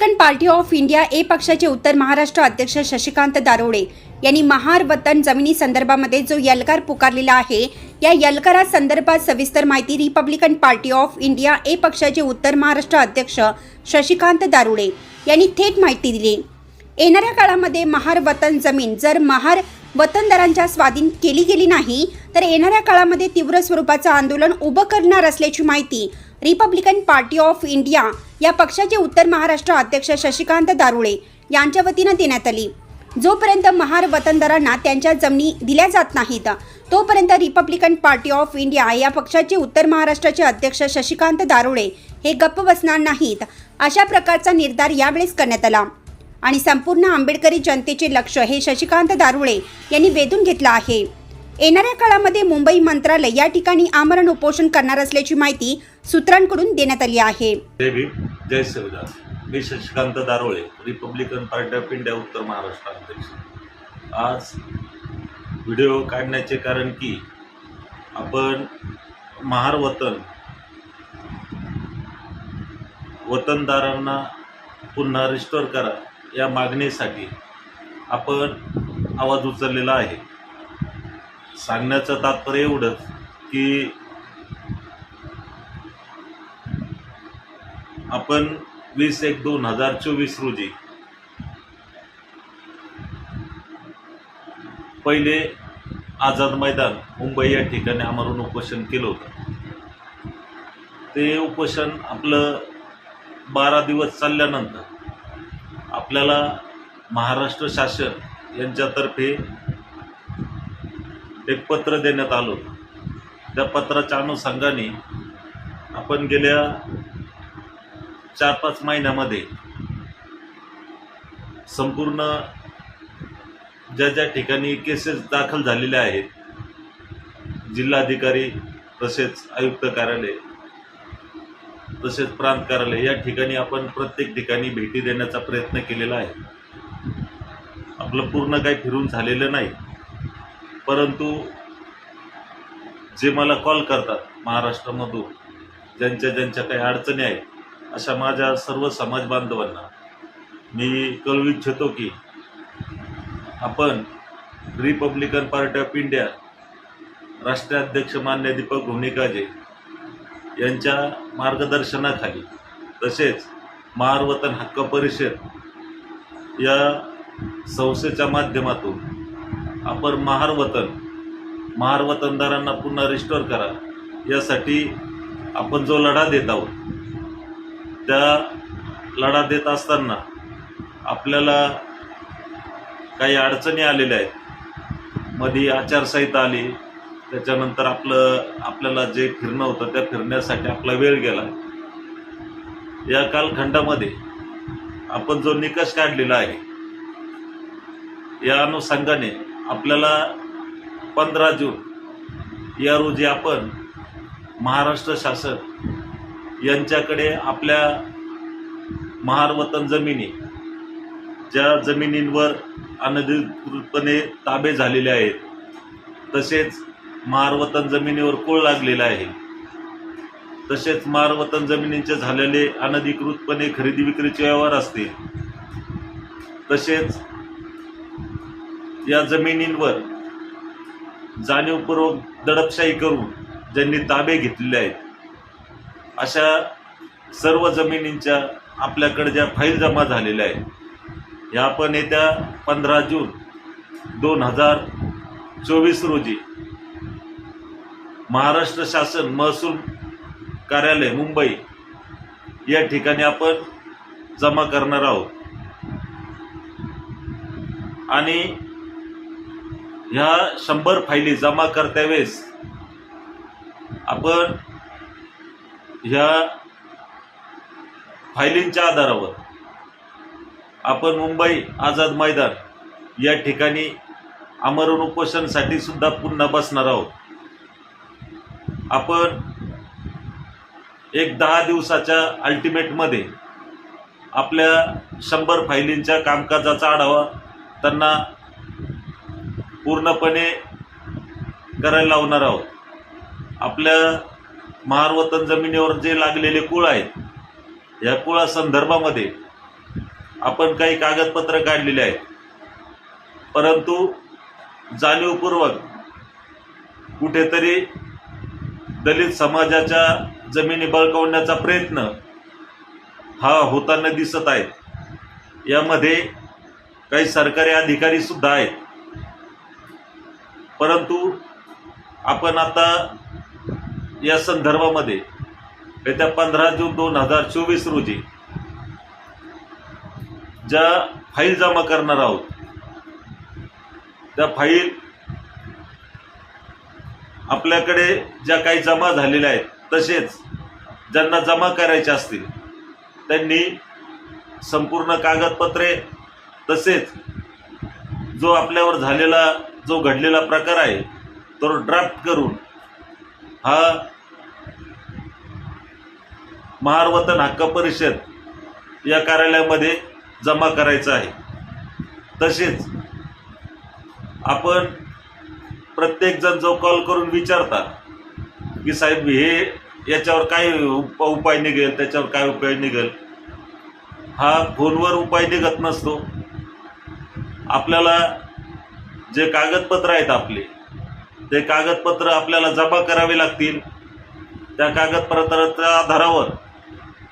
Republican Party of India A पक्षाचे उत्तर महाराष्ट्र अध्यक्ष शशिकांत दारोडे यांनी महार वतन जमिनी संदर्भामध्ये जो यलकार पुकारलेला आहे या यलकारा संदर्भात सविस्तर माहिती Republican Party of India A पक्षाचे उत्तर महाराष्ट्र अध्यक्ष शशिकांत दारुडे यांनी थेट माहिती दिली. येणाऱ्या काळामध्ये महार वतन जमीन जर महार वतनदारांच्या स्वाधीन केली गेली नाही तर येणाऱ्या काळामध्ये तीव्र स्वरूपाचं आंदोलन उभं करणार असल्याची माहिती रिपब्लिकन पार्टी ऑफ इंडिया या पक्षाचे उत्तर महाराष्ट्र अध्यक्ष शशिकांत दारुळे यांच्या वतीनं देण्यात आली. जोपर्यंत महार वतनदारांना त्यांच्या जमिनी दिल्या जात नाहीत तोपर्यंत रिपब्लिकन पार्टी ऑफ इंडिया या पक्षाचे उत्तर महाराष्ट्राचे अध्यक्ष शशिकांत दारुळे हे गप्प बसणार नाहीत अशा प्रकारचा निर्धार यावेळेस करण्यात आला. आणि संपूर्ण आंबेडकरी जनतेचे लक्ष हे शशिकांत दारुळे यांनी वेधून घेतलं आहे. येणाऱ्या काळामध्ये मुंबई मंत्रालय या ठिकाणी आमरण उपोषण करणार असल्याची माहिती सूत्रांकडून देण्यात आली आहे. जय भीम जय शिवदास मी Shashikant Darole Republican Party of India उत्तर महाराष्ट्र अध्यक्ष. आज व्हिडिओ काढण्याचे कारण की आपण महार वतन वतनदारांना पुन्हा रिस्टोर करा या मागणीसाठी आपण आवाज उचललेला आहे. सांगण्याचं तात्पर्य एवढंच की आपण वीस एक दोन हजार चोवीस रोजी पहिले आझाद मैदान मुंबई या ठिकाणी आमरण उपोषण केलं होतं. ते उपोषण आपलं बारा दिवस चालल्यानंतर आपल्याला महाराष्ट्र शासन यांच्यातर्फे एक पत्र देण्यात आलं. होतं त्या पत्राच्या अनुषंगाने आपण गेल्या चार पाच महिन्यामध्ये संपूर्ण ज्या ज्या ठिकाणी केसेस दाखल झालेल्या आहेत जिल्हाधिकारी तसेच आयुक्त कार्यालय तसेच प्रांत कार्यालय या ठिकाणी आपण प्रत्येक ठिकाणी भेटी देण्याचा प्रयत्न केलेला आहे. आपलं पूर्ण काही फिरून झालेलं नाही. परंतु जे मला कॉल करतात महाराष्ट्रामधून ज्यांच्या ज्यांच्या काही अडचणी आहेत अशा माझ्या सर्व समाज बांधवांना मी कळवू इच्छितो की आपण रिपब्लिकन पार्टी ऑफ इंडिया राष्ट्रीय अध्यक्ष मान्य दीपक भूमिकाजे यांच्या मार्गदर्शनाखाली तसेच महारवतन हक्क परिषद या संस्थेच्या माध्यमातून आपण महारवतन महारवतनदारांना पुन्हा रिस्टोर करा. यासाठी आपण जो लढा देत आहोत त्या लढा देत असताना आपल्याला काही अडचणी आलेल्या आहेत. मध्ये आचारसंहिता आली त्याच्यानंतर आपलं आपल्याला जे फिरणं होतं त्या फिरण्यासाठी आपला वेळ गेला. या कालखंडामध्ये आपण जो निकष काढलेला आहे या अनुषंगाने आपल्याला पंधरा जून या रोजी आपण महाराष्ट्र शासन यांच्याकडे आपल्या महारवतन जमिनी ज्या जमिनींवर अनधिकृतपणे ताबे झालेले आहेत तसेच महारवतन जमिनीवर कोळ लागलेला आहे. तसेच महारवतन जमिनींचे झालेले अनधिकृतपणे खरेदी विक्रीचे व्यवहार असतील. तसेच या जमिनींवर जाणीवपूर्वक दडपशाही करून ज्यांनी ताबे घेतलेले आहेत अशा सर्व जमिनींच्या आपल्याकडे ज्या फाईल जमा झालेल्या आहेत ह्या आपण येत्या पंधरा जून दोन हजार चोवीस रोजी महाराष्ट्र शासन महसूल कार्यालय मुंबई या ठिकाणी आपण जमा करणार आहोत. आणि ह्या शंभर फायली जमा करत्या वेळेस आपण ह्या फायलींच्या आधारावर आपण मुंबई आझाद मैदान या ठिकाणी आमरण उपोषणसाठी सुद्धा पुन्हा बसणार आहोत. आपण एक दहा दिवसाच्या अल्टिमेटमध्ये आपल्या शंभर फायलींच्या कामकाजाचा आढावा त्यांना पूर्णपणे करायला लावणार आहोत. आपल्या महारवतन जमिनीवर जे लागलेले कुळ आहेत या कुळा संदर्भामध्ये आपण काही कागदपत्र काढलेली आहेत. परंतु जाणीवपूर्वक कुठेतरी दलित समाजाच्या जमिनी बळकावण्याचा प्रयत्न हा होताना दिसत आहेत. यामध्ये काही सरकारी अधिकारी सुद्धा आहेत. परंतु आपण आता या संदर्भामध्ये येत्या पंधरा जून दोन हजार चोवीस रोजी ज्या फाईल जमा करणार आहोत त्या फाईल आपल्याकडे ज्या काही जमा झालेल्या आहेत तसेच ज्यांना जमा करायच्या असतील त्यांनी संपूर्ण कागदपत्रे तसेच जो आपल्यावर झालेला जो घडलेला प्रकार आहे तो ड्राफ्ट करून हा महारवतन हक्क परिषद या कार्यालयामध्ये जमा करायचा आहे. तसेच आपण प्रत्येकजण जो कॉल करून विचारता की साहेब हे याच्यावर काय उप उपाय निघेल त्याच्यावर काय उपाय निघेल? हा फोनवर उपाय निघत नसतो. आपल्याला जे कागदपत्र आहेत आपले ते कागदपत्र आपल्याला जमा करावे लागतील. त्या कागदपत्राच्या आधारावर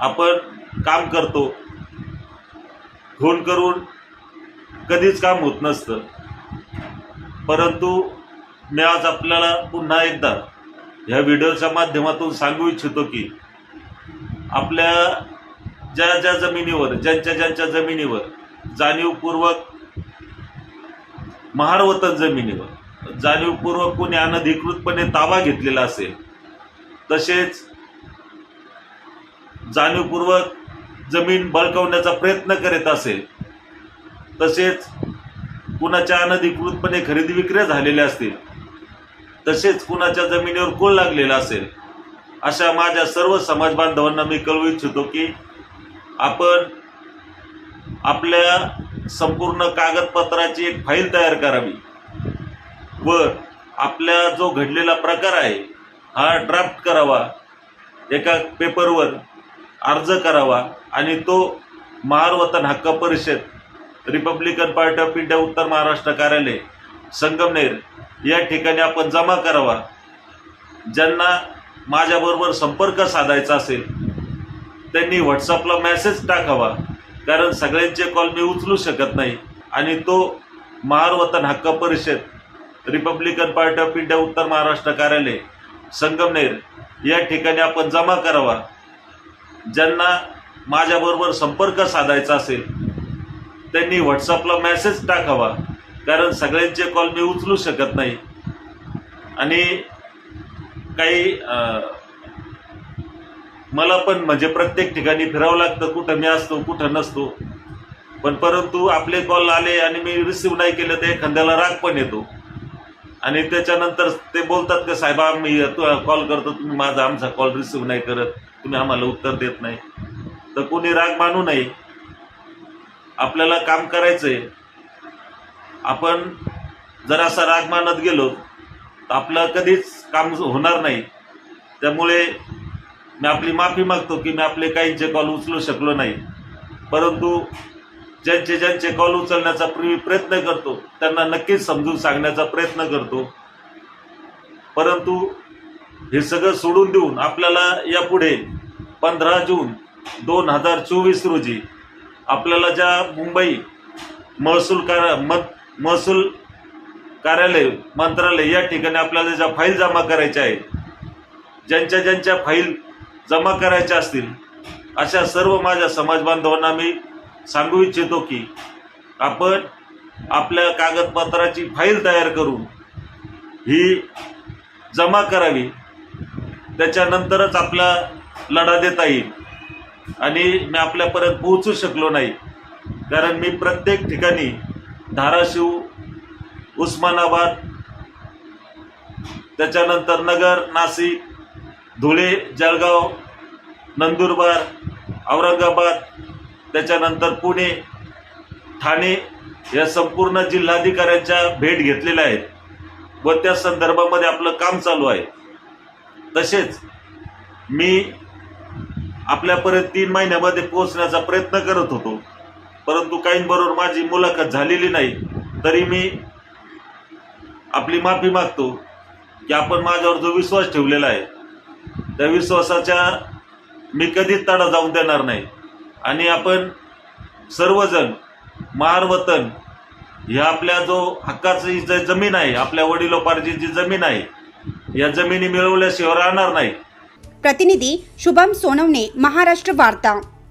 आपण काम करतो. फोन करून कधीच काम होत नसतं. परंतु मी आज आपल्याला पुन्हा एकदा ह्या व्हिडिओच्या माध्यमातून सांगू इच्छितो की आपल्या ज्या ज्या जमिनीवर ज्यांच्या ज्यांच्या जमिनीवर जाणीवपूर्वक महारवतन जमिनीवर. जाणीवपूर्वक कोणी अनधिकृतपणे ताबा घेतलेला असेल तसेच जाणीवपूर्वक जमीन बळकावण्याचा प्रयत्न करीत असेल तसेच कुणाच्या अनधिकृतपणे खरेदी विक्री झालेल्या असतील तसेच कुणाच्या जमिनीवर कोल लागलेला असेल अशा माझ्या सर्व समाज बांधवांना मी कळवू इच्छितो की आपण आपल्या संपूर्ण कागदपत्राची एक फाईल तयार करावी. व आपल्या जो घडलेला प्रकार आहे हा ड्राफ्ट करावा एका पेपरवर अर्ज करावा आणि तो महारवतन हक्क परिषद रिपब्लिकन पार्टी ऑफ इंडिया उत्तर महाराष्ट्र कार्यालय संगमनेर या ठिकाणी आपण जमा करावा. ज्यांना माझ्याबरोबर संपर्क साधायचा असेल त्यांनी व्हॉट्सअपला मेसेज टाकावा. कारण सगळ्यांचे कॉल मी उचलू शकत नाही. आणि तो महारवतन हक्क परिषद रिपब्लिकन पार्टी ऑफ इंडिया उत्तर महाराष्ट्र कार्यालय संगमनेर या ठिकाणी आपण जमा करावा. ज्यांना माझ्याबरोबर संपर्क साधायचा असेल त्यांनी व्हॉट्सअपला मेसेज टाकावा. कारण सगळ्यांचे कॉल मी उचलू शकत नाही. आणि काही मला पण म्हणजे प्रत्येक ठिकाणी फिरावं लागतं कुठं मी असतो कुठं नसतो. पण परंतु आपले कॉल आले आणि मी रिसिव्ह नाही केलं तर एखाद्याला राग पण येतो. आणि त्याच्यानंतर ते बोलतात का साहेब आम्ही कॉल करतो तुम्ही माझा आमचा कॉल रिसिव्ह नाही करत. तुम्ही आम्हाला उत्तर देत नाही. तर कोणी राग मानू नये. आपल्याला काम करायचंय. आपण जर असा राग मानत गेलो तर आपलं कधीच काम होणार नाही. त्यामुळे मी आपली माफी मागतो की मी आपले काहींचे कॉल उचलू शकलो नाही. परंतु ज्यांचे ज्यांचे कॉल उचलण्याचा प्र- प्रयत्न करतो त्यांना नक्कीच समजून सांगण्याचा प्रयत्न करतो. परंतु हे सगळं सोडून देऊन आपल्याला यापुढे पंधरा जून दोन हजार चोवीस रोजी आपल्याला ज्या मुंबई महसूल कार्य म महसूल कार्यालय मंत्रालय या ठिकाणी आपल्याला ज्या फाईल जमा करायच्या आहेत ज्यांच्या ज्यांच्या फाईल जमा करायच्या असतील अशा सर्व माझ्या समाज बांधवांना मी सांगू इच्छितो की आपण आपल्या कागदपत्राची फाईल तयार करून ही जमा करावी. त्याच्यानंतरच आपला लढा देता येईल. आणि मी आपल्यापर्यंत पोहोचू शकलो नाही. कारण मी प्रत्येक ठिकाणी धाराशिव उस्मानाबाद त्याच्यानंतर नगर नाशिक धुळे जळगाव नंदुरबार औरंगाबाद त्याच्यानंतर पुणे ठाणे या संपूर्ण जिल्हाधिकाऱ्यांच्या भेट घेतलेल्या आहेत. व त्या संदर्भामध्ये आपलं काम चालू आहे. तसेच मी आपल्यापर्यंत तीन महिन्यामध्ये पोहोचण्याचा प्रयत्न करत होतो. परंतु काहींबरोबर माझी मुलाखत झालेली नाही तरी मी आपली माफी मागतो की आपण माझ्यावर जो विश्वास ठेवलेला आहे त्या विश्वासाच्या मी कधीच तडा जाऊन देणार नाही. आणि आपण सर्वजण महार वतन ह्या आपल्या जो हक्काची जी जमीन आहे आपल्या वडिलोपार्जित जी जमीन आहे या जमिनी मिळवल्याशिवाय राहणार नाही. प्रतिनिधी शुभम सोनवणे महाराष्ट्र वार्ता.